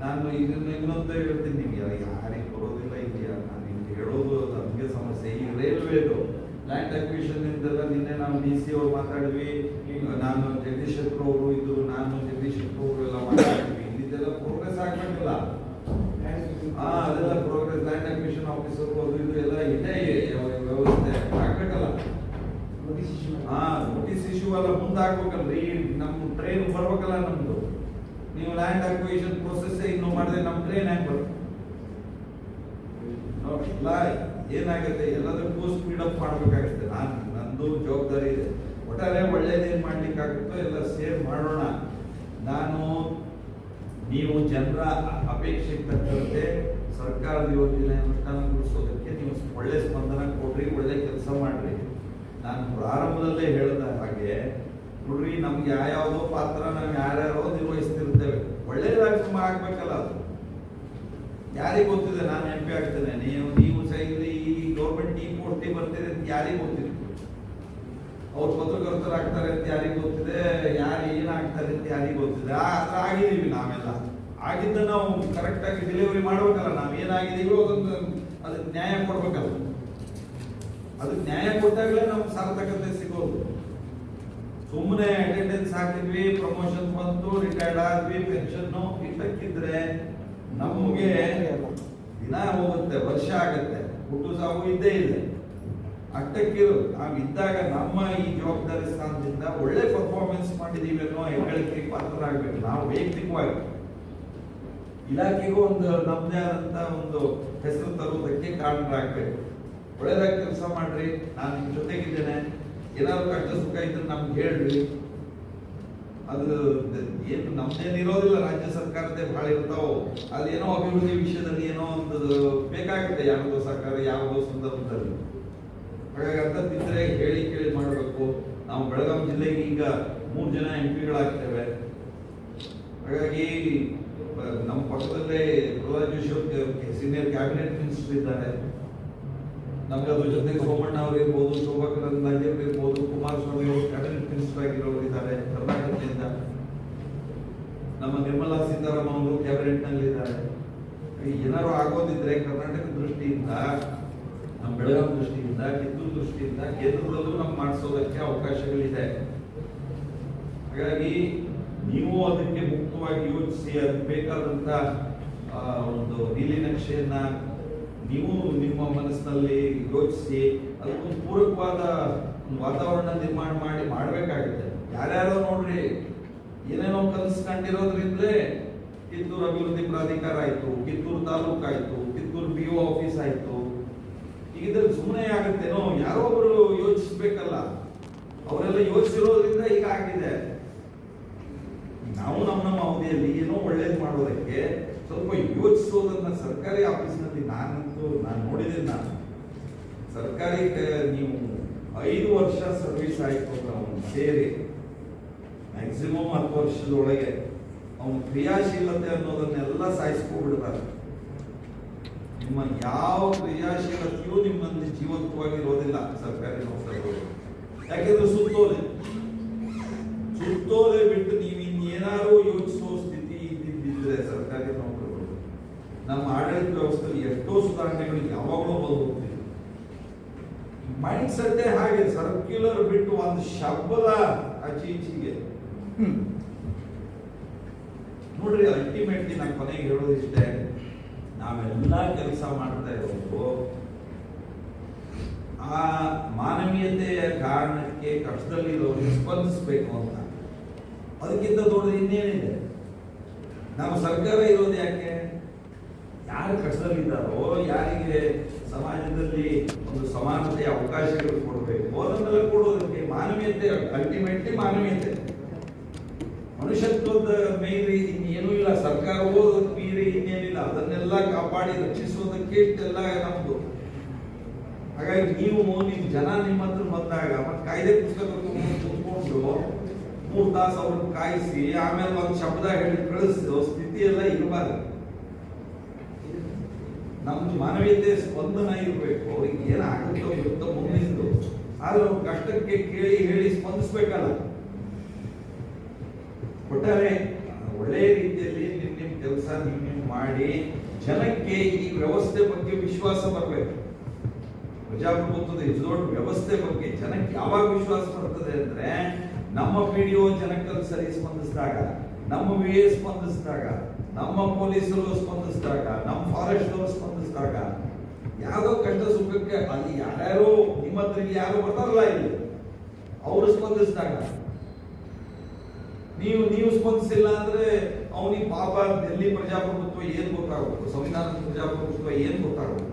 ನಾನು ಇದನ್ನ ಇನ್ನೊಂದು ಹೇಳ್ತೀನಿ ನಿಮ್ಗೆ. ಯಾರಿಗೆ ಬರೋದಿಲ್ಲ ಇದೆಯಾ ನಾನು ನಿಮ್ಗೆ ಹೇಳೋದು ನಮಗೆ ಸಮಸ್ಯೆ. ಈ ರೈಲ್ವೇದು ಲ್ಯಾಂಡ್ ಅಕ್ವಿಷನ್ ಇಂದೆಲ್ಲ ನಿನ್ನೆ ನಾವು ಡಿ ಸಿ ಅವ್ರು ಮಾತಾಡಿದ್ವಿ. ಈಗ ನಾನು ಜಗದೀಶ್ ಶೆಟ್ಟರ್ ಅವರು ಇದ್ರು ನಾನು ಜಗದೀಶ್ ಶೆಟ್ಟರ್ ಅವರು ಎಲ್ಲ ಮಾತಾಡಿದ್ವಿ. ಇದೆಲ್ಲ ಪ್ರೋಗ್ರೆಸ್ ಆಗ್ಬೇಕಲ್ಲ. ಹಾ ಅದೆಲ್ಲ ಪ್ರೋಗ್ರೆಸ್ ಲ್ಯಾಂಡ್ ಅಕ್ವಿಷನ್ ಆಫೀಸರ್ ಅದು ಇದು ಎಲ್ಲ ಇದೆ ವ್ಯ- ವ್ಯವಸ್ಥೆ. ಆಗ್ಬೇಕಲ್ಲ. ಹಾ ನೋಟಿಸ್ ಇಶ್ಯೂ ಎಲ್ಲ ಮುಂದಾಗ್ಬೇಕಲ್ರಿ ನಮ್ಮ ಟ್ರೈನ್ ಬರ್ಬೇಕಲ್ಲ ನಮ್ದು. ನೀವು ಲ್ಯಾಂಡ್ ಅಕ್ವಿಷನ್ ಪ್ರೊಸೆಸ್ ಇನ್ನು ಮಾಡಿದ್ರೆ ನಮ್ಮ ಟ್ರೈನ್ ಹ್ಯಾಂಗ್ ಬರುತ್ತೆ? ಏನಾಗುತ್ತೆ? ಎಲ್ಲದಕ್ಕೂ ಸ್ಪೀಡ್ ಅಪ್ ಮಾಡ್ಬೇಕಾಗುತ್ತೆ. ನಾನು, ನಂದು ಜವಾಬ್ದಾರಿ ಇದೆ. ಒಟ್ಟಾರೆ ಒಳ್ಳೇದೇನ್ ಮಾಡ್ಲಿಕ್ಕಾಗುತ್ತೋ ಎಲ್ಲ ಸೇವ್ ಮಾಡೋಣ. ನಾನು, ನೀವು ಜನರ ಅಪೇಕ್ಷೆಗೆ ತಕ್ಕಂತೆ ಸರ್ಕಾರದ ಯೋಜನೆ ಅನುಷ್ಠಾನಗೊಳಿಸೋದಕ್ಕೆ ನೀವು ಒಳ್ಳೆ ಸ್ಪಂದನ ಕೊಡ್ರಿ, ಒಳ್ಳೆ ಕೆಲಸ ಮಾಡ್ರಿ. ನಾನು ಪ್ರಾರಂಭದಲ್ಲೇ ಹೇಳಿದ ಹಾಗೆ ನೋಡ್ರಿ, ನಮ್ಗೆ ಯಾವ್ಯಾವುದೋ ಪಾತ್ರ ನಾವು ಯಾರ್ಯಾರೋ ನಿರ್ವಹಿಸ್ತಿರ್ತೇವೆ. ಒಳ್ಳೇದಾಗಿ ಆಗ್ಬೇಕಲ್ಲ ಅದು. ಯಾರಿಗೆ ಗೊತ್ತಿದೆ, ನಾನು ಎಂ ಪಿ ಆಗ್ತೇನೆ, ನೀವು ನೀವು ಸೈಲಿ ಈ ಗೌರ್ಮೆಂಟ್ ಈ ಪೂರ್ತಿ ಬರ್ತೀರಿ ಅಂತ ಯಾರಿಗೆ ಗೊತ್ತಿದೆ ಅವ್ರು ಪತ್ರಕರ್ತರಾಗ್ತಾರೆ ಅಂತ ಯಾರಿಗೆ ಗೊತ್ತಿದೆ, ಯಾರು ಏನಾಗ್ತಾರೆ ಅಂತ ಯಾರಿಗೆ ಗೊತ್ತಿದೆ. ಆ ಆಗಿದ್ದೀವಿ ನಾವೆಲ್ಲ. ಆಗಿದ್ದ ನಾವು ಕರೆಕ್ಟಾಗಿ ಡೆಲಿವರಿ ಮಾಡ್ಬೇಕಲ್ಲ, ನಾವು ಏನಾಗಿದ್ದೀವೋ ಅದೊಂದು ಅದಕ್ಕೆ ನ್ಯಾಯ ಕೊಡ್ಬೇಕಲ್ಲ. ಅದಕ್ಕೆ ನ್ಯಾಯ ಕೊಟ್ಟಾಗಲೇ ನಮ್ಗೆ ಸಾರ್ಥಕತೆ ಸಿಗೋದು. ಸುಮ್ಮನೆ ಅಟೆಂಡೆನ್ಸ್ ಹಾಕಿದ್ವಿ ಪ್ರಮೋಷನ್ ಬಂತು ರಿಟೈರ್ಡ್ ಆದ್ವಿ ಪೆನ್ಷನ್ ಇದಕ್ಕಿದ್ರೆ ನಮಗೆ ದಿನ ಹೋಗುತ್ತೆ, ವರ್ಷ ಆಗುತ್ತೆ. ಹುಟ್ಟು ಸಾವು ಇದ್ದೇ ಇದೆ. ಅಟ್ಟಕ್ಕಿರು ನಾವು ಇದ್ದಾಗ ನಮ್ಮ ಈ ಜವಾಬ್ದಾರಿ ಸ್ಥಾನದಿಂದ ಒಳ್ಳೆ ಪರ್ಫಾರ್ಮೆನ್ಸ್ ಮಾಡಿದೀವಿ ಅನ್ನೋ ಹೆಗ್ಗಳಿಕೆ ಪಾತ್ರರಾಗಬೇಕು. ನಾವು ವೈಯಕ್ತಿಕವಾಗಿ. ಇಲಾಖೆಗೂ ಒಂದು ನಮ್ಮದೇ ಆದಂತ ಒಂದು ಹೆಸರು ತರುವುದಕ್ಕೆ ಕಾರಣರಾಗಬೇಕು. ಒಳ್ಳೆದಾಗಿ ಕೆಲಸ ಮಾಡ್ರಿ, ನಾನು ನಿಮ್ ಜೊತೆಗಿದ್ದೇನೆ. ಏನಾದ್ರು ಕಷ್ಟ ಸುಖ ಇದ್ರೆ ನಮ್ಗೆ ಹೇಳ್ರಿ. ಅದು ಏನು ನಮ್ದೇನು ಇರೋದಿಲ್ಲ, ರಾಜ್ಯ ಸರ್ಕಾರದೇ ಬಹಳ ಇರ್ತಾವ. ಅದೇನೋ ಅಭಿವೃದ್ಧಿ ವಿಷಯದಲ್ಲಿ ಏನೋ ಒಂದು ಬೇಕಾಗುತ್ತೆ, ಯಾವುದೋ ಸರ್ಕಾರ, ಯಾವುದೋ ಸಂದರ್ಭದಲ್ಲಿ. ಹಾಗಾಗಿ ಅಂತದ್ದಿದ್ರೆ ಹೇಳಿ ಕೇಳಿ ಮಾಡಬೇಕು. ನಾವು ಬೆಳಗಾಂ ಜಿಲ್ಲೆಗೆ ಈಗ ಮೂರು ಜನ ಎಂ ಪಿಗಳಾಗ್ತೇವೆ ಹಾಗಾಗಿ ನಮ್ಮ ಪಕ್ಕದಲ್ಲೇ Prahlad Joshi senior cabinet minister ಇದ್ದಾರೆ. ನಮ್ಗೆ ಅದ್ರ ಜೊತೆಗೆ ಸೋಮಣ್ಣ ಅವರು ಇರ್ಬೋದು ಶೋಭಾ ನಾಯಕರು ಇರ್ಬೋದು, ಕುಮಾರಸ್ವಾಮಿ ಅವರು ಕ್ಯಾಬಿನೆಟ್ ಮಿನಿಸ್ಟರ್ ಆಗಿರೋರು ಇದ್ದಾರೆ, ಕರ್ನಾಟಕದಿಂದ. ನಮ್ಮ ನಿರ್ಮಲಾ ಸೀತಾರಾಮನ್ ಅವರು ಕ್ಯಾಬಿನೆಟ್ನಲ್ಲಿ ಇದ್ದಾರೆ ಏನಾರು ಆಗೋದಿದ್ರೆ ಕರ್ನಾಟಕ ದೃಷ್ಟಿಯಿಂದ, ನಮ್ಮ ಬೆಳಗಾವಿ ದೃಷ್ಟಿಯಿಂದ, ಕಿತ್ತೂರು ದೃಷ್ಟಿಯಿಂದ ಕೇಂದ್ರದಲ್ಲೂ ನಮ್ಗೆ ಮಾಡಿಸೋದಕ್ಕೆ ಅವಕಾಶಗಳಿದೆ. ಹಾಗಾಗಿ ನೀವು ಅದಕ್ಕೆ ಮುಕ್ತವಾಗಿ ಯೋಚಿಸಿ, ಅದಕ್ಕೆ ಬೇಕಾದಂತ ಒಂದು ಒಂದು ನೀಲಿನಕ್ಷೆಯನ್ನ ನೀವು ನಿಮ್ಮ ಮನಸ್ಸಿನಲ್ಲಿ ಯೋಚಿಸಿ, ಅದಕ್ಕೊಂದು ಪೂರಕವಾದ ವಾತಾವರಣ ನಿರ್ಮಾಣ ಮಾಡಿ ಮಾಡಬೇಕಾಗುತ್ತೆ. ಯಾರ್ಯಾರೋ ನೋಡ್ರಿ, ಏನೇನೋ ಕನಸು ಕಿತ್ತೂರು ಅಭಿವೃದ್ಧಿ ಪ್ರಾಧಿಕಾರ ಆಯ್ತು, ಕಿತ್ತೂರು ತಾಲೂಕು ಆಯ್ತು, ಕಿತ್ತೂರು ಬಿ ಒ ಆಫೀಸ್ ಆಯ್ತು. ಈಗ ಇದ್ರಲ್ಲಿ ಸುಮ್ಮನೆ ಆಗುತ್ತೇನೋ? ಯಾರೋ ಒಬ್ರು ಯೋಚಿಸ್ಬೇಕಲ್ಲ. ಅವರೆಲ್ಲ ಯೋಚಿಸಿರೋದ್ರಿಂದ ಈಗ ಆಗಿದೆ ನಾವು ನಮ್ಮ ನಮ್ಮ ಅವಧಿಯಲ್ಲಿ ಏನೋ ಒಳ್ಳೇದು ಮಾಡೋದಕ್ಕೆ ಸ್ವಲ್ಪ ಯೋಚಿಸೋದನ್ನ ಸರ್ಕಾರಿ ಆಫೀಸ್ನಲ್ಲಿ ನಾನಂತೂ ನಾನು ನೋಡಿದೆ ನಾನು. ಸರ್ಕಾರಿ ನೀವು ಐದು ವರ್ಷ ಸರ್ವಿಸ್ ಆಯಿತು ಅವನು ಸೇರಿ ಮ್ಯಾಕ್ಸಿಮಮ್ ಹತ್ತು ವರ್ಷದೊಳಗೆ ಅವನ ಕ್ರಿಯಾಶೀಲತೆ ಅನ್ನೋದನ್ನೆಲ್ಲ ಸಾಯಿಸ್ಕೊಬಿಡ್ತಾರೆ ನಿಮ್ಮ ಯಾವ ಕ್ರಿಯಾಶೀಲತೆಯೂ ನಿಮ್ಮಲ್ಲಿ ಜೀವಂತವಾಗಿರೋದಿಲ್ಲ ಸರ್ಕಾರಿ ನೌಕರರು. ಯಾಕೆಂದ್ರೆ ಸುತ್ತೋಲೆ ಬಿಟ್ಟು ನೀವು ಇನ್ನೇನಾರು ಯೋಚಿಸೋ ಸ್ಥಿತಿ ಇದ್ದಿದ್ದಿದ್ರೆ ಸರ್ಕಾರಿ ನೌಕರರು ನಮ್ಮ ಆಡಳಿತ ವ್ಯವಸ್ಥೆಯಲ್ಲಿ ಎಷ್ಟೋ ಸುಧಾರಣೆಗಳು ಯಾವಾಗಲೂ ಬದುಕುತ್ತೆ ಮೈಂಡ್ ಸೆಟ್ಟೇ ಹಾಗೆ ಸರ್ಕ್ಯುಲರ್ ಬಿಟ್ಟು ಒಂದು ಶಬ್ದ ಆಚೆ ಈಚೆಗೆ ನೋಡ್ರಿ ಅಲ್ಟಿಮೇಟ್ಲಿ ನಾನು ಕೊನೆಗೆ ಹೇಳೋದಿಷ್ಟೇ ನಾವೆಲ್ಲ ಕೆಲಸ ಮಾಡ್ತಾ ಇರೋದು ಆ ಮಾನವೀಯತೆಯ ಕಾರಣಕ್ಕೆ ಕಷ್ಟದಲ್ಲಿರೋರಿಗೆ ಸ್ಪಂದಿಸಬೇಕು ಅಂತ. ಅದಕ್ಕಿಂತ ದೊಡ್ಡದು ಇನ್ನೇನಿದೆ? ನಮ್ಮ ಸರ್ಕಾರ ಇರೋದು ಯಾಕೆ? ಯಾರು ಕಷ್ಟದಲ್ಲಿದ್ದಾರೋ, ಯಾರಿಗೆ ಸಮಾಜದಲ್ಲಿ ಒಂದು ಸಮಾನತೆಯ ಅವಕಾಶಗಳು ಕೊಡಬೇಕು ಅದನ್ನೆಲ್ಲ ಕೊಡೋದಕ್ಕೆ ಮಾನವೀಯತೆ ಅಲ್ಟಿಮೇಟ್ಲಿ ಮಾನವೀಯತೆ. ಮನುಷ್ಯತ್ವದ ಮೀರಿ ಇನ್ನೇನೂ ಇಲ್ಲ ಸರ್ಕಾರವೂ ಮೀರಿ ಇನ್ನೇನಿಲ್ಲ, ಅದನ್ನೆಲ್ಲ ಕಾಪಾಡಿ ರಕ್ಷಿಸೋದಕ್ಕೆ ಇಷ್ಟೆಲ್ಲ ನಮ್ದು. ಹಾಗಾಗಿ ನೀವು ನಿಮ್ ಜನ ನಿಮ್ಮ ಹತ್ರ ಬಂದಾಗ, ಮತ್ತೆ ಕಾಯ್ದೆ ಪುಸ್ತಕ ಕುತ್ಕೊಂಡು ಮೂರ್ ತಾಸು ಅವ್ರನ್ನ ಕಾಯಿಸಿ, ಆಮೇಲೆ ಒಂದು ಶಬ್ದ ಹೇಳಿ ಕಳಿಸಿದ ಸ್ಥಿತಿ ಎಲ್ಲ ಇರಬಾರ್ದು. ನಮ್ದು ಮಾನವೀಯತೆ ಸ್ಪಂದನ ಇರಬೇಕು. ಅವ್ರಿಗೆ ಏನಾಗುತ್ತೋ ಇರುತ್ತೋ ಮುಂದಿಂದು ಆದ್ರೆ ಅವ್ರ ಕಷ್ಟಕ್ಕೆ ಕೇಳಿ ಹೇಳಿ ಸ್ಪಂದಿಸ್ಬೇಕಲ್ಲ. ಒಟ್ಟಾರೆ, ಒಳ್ಳೆ ರೀತಿಯಲ್ಲಿ ನಿಮ್ ನಿಮ್ ಕೆಲಸ ನಿಮ್ ನಿಮ್ ಮಾಡಿ ಜನಕ್ಕೆ ಈ ವ್ಯವಸ್ಥೆ ಬಗ್ಗೆ ವಿಶ್ವಾಸ ಬರಬೇಕು. ಪ್ರಜಾಪ್ರಭುತ್ವದ ಇದು ದೊಡ್ಡ ವ್ಯವಸ್ಥೆ ಬಗ್ಗೆ ಜನಕ್ಕೆ ಯಾವಾಗ ವಿಶ್ವಾಸ ಬರ್ತದೆ ಅಂದ್ರೆ ನಮ್ಮ ಪಿ ಡಿ ಒ ಜನಕ್ಕಲ್ಲಿ ಸರಿ ಸ್ಪಂದಿಸಿದಾಗ, ನಮ್ಮ ವಿ ಸ್ಪಂದಿಸಿದಾಗ. ನಮ್ಮ ಪೊಲೀಸರು ಸ್ಪಂದಿಸಿದಾಗ, ನಮ್ಮ ಫಾರೆಸ್ಟ್ ಅವರು ಸ್ಪಂದಿಸಿದಾಗ, ಯಾವುದೋ ಕಷ್ಟ ಸುಖಕ್ಕೆ ಅಲ್ಲಿ ಯಾರ್ಯಾರೋ, ನಿಮ್ಮ ಹತ್ರ ಯಾರು ಬರ್ತಾರಲ್ಲ ಇಲ್ಲಿ? ಅವರು ಸ್ಪಂದಿಸಿದಾಗ, ನೀವು ನೀವು ಸ್ಪಂದಿಸಿಲ್ಲ ಅಂದ್ರೆ ಅವನಿಗೆ ಪಾಪ ಡೆಲ್ಲಿ ಪ್ರಜಾಪ್ರಭುತ್ವ ಏನ್ ಗೊತ್ತಾಗಬೇಕು? ಸಂವಿಧಾನದ ಪ್ರಜಾಪ್ರಭುತ್ವ ಏನ್ ಗೊತ್ತಾಗಬೇಕು?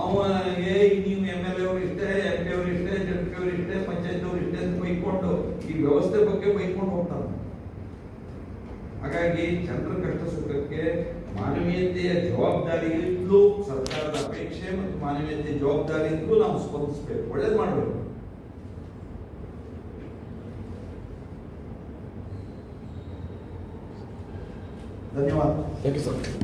ಅವನಿಗೆ ನೀವು ಎಂ ಎಲ್ ಎ ಅವ್ರು ಇಷ್ಟೇ ಎಂ ಪಿ ಅವ್ರು ಇಷ್ಟೇ, ಜಡ್ ಪಿ ಅವ್ರು ಇಷ್ಟೇ ಪಂಚಾಯತ್ ಅವ್ರು ಇಷ್ಟೇ ಅಂತ ಬೈಕೊಂಡು, ಈ ವ್ಯವಸ್ಥೆ ಬಗ್ಗೆ ಬೈಕೊಂಡು ಹೋಗ್ತಾನೆ. ಹಾಗಾಗಿ ಜನರ ಕಷ್ಟ ಸುಖಕ್ಕೆ ಮಾನವೀಯತೆಯ ಜವಾಬ್ದಾರಿ ಇದ್ಲು ಸರ್ಕಾರದ ಅಪೇಕ್ಷೆ ಮತ್ತು ಮಾನವೀಯತೆಯ ಜವಾಬ್ದಾರಿ ಇದ್ಲು ನಾವು ಸ್ಪಂದಿಸಬೇಕು. ಒಳ್ಳೇದು ಮಾಡಬೇಕು. ಧನ್ಯವಾದ. Thank you sir